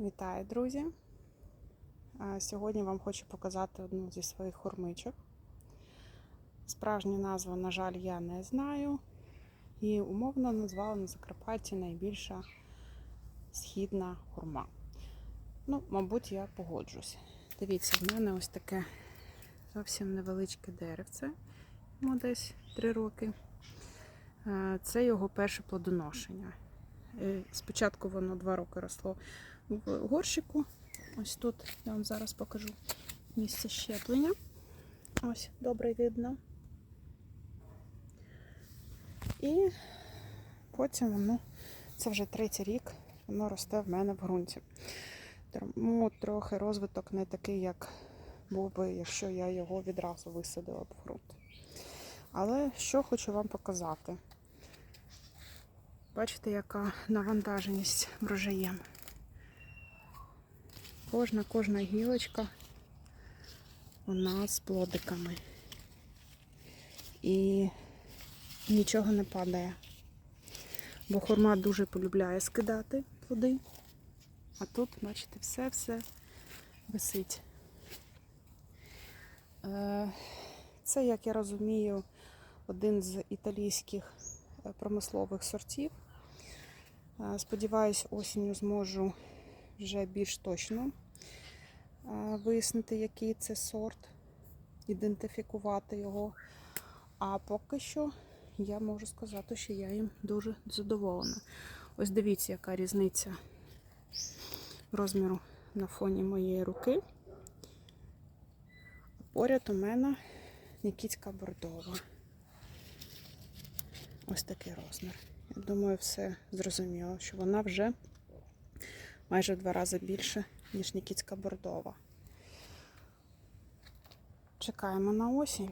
Вітаю, друзі! Сьогодні вам хочу показати одну зі своїх хурмичок. Справжню назву, на жаль, я не знаю. І умовно назвала на Закарпатті найбільша східна хурма. Ну, мабуть, я погоджусь. Дивіться, в мене ось таке зовсім невеличке деревце, йому десь 3 роки. Це його перше плодоношення. Е, Спочатку воно 2 роки росло в горщику. Ось тут я вам зараз покажу місце щеплення. Ось, добре видно. І потім воно, це вже третій рік, воно росте в мене в ґрунті. Тому трохи розвиток не такий, як був би, якщо я його відразу висадила б в ґрунт. Але що хочу вам показати. Бачите, яка навантаженість врожаєм. Кожна кожна гілочка у нас з плодиками. І нічого не падає. Бо хурма дуже полюбляє скидати плоди. А тут, бачите, все-все висить. Е, Це, як я розумію, один з італійських е, промислових сортів. Е, Сподіваюсь, осінню зможу вже більш точно вияснити, який це сорт, ідентифікувати його. А поки що я можу сказати, що я їм дуже задоволена. Ось дивіться, яка різниця розміру на фоні моєї руки. Поряд у мене Нікітська бордова. Ось такий розмір. Я думаю, все зрозуміло, що вона вже майже в два рази більше, ніж Нікітська бордова. Чекаємо на осінь.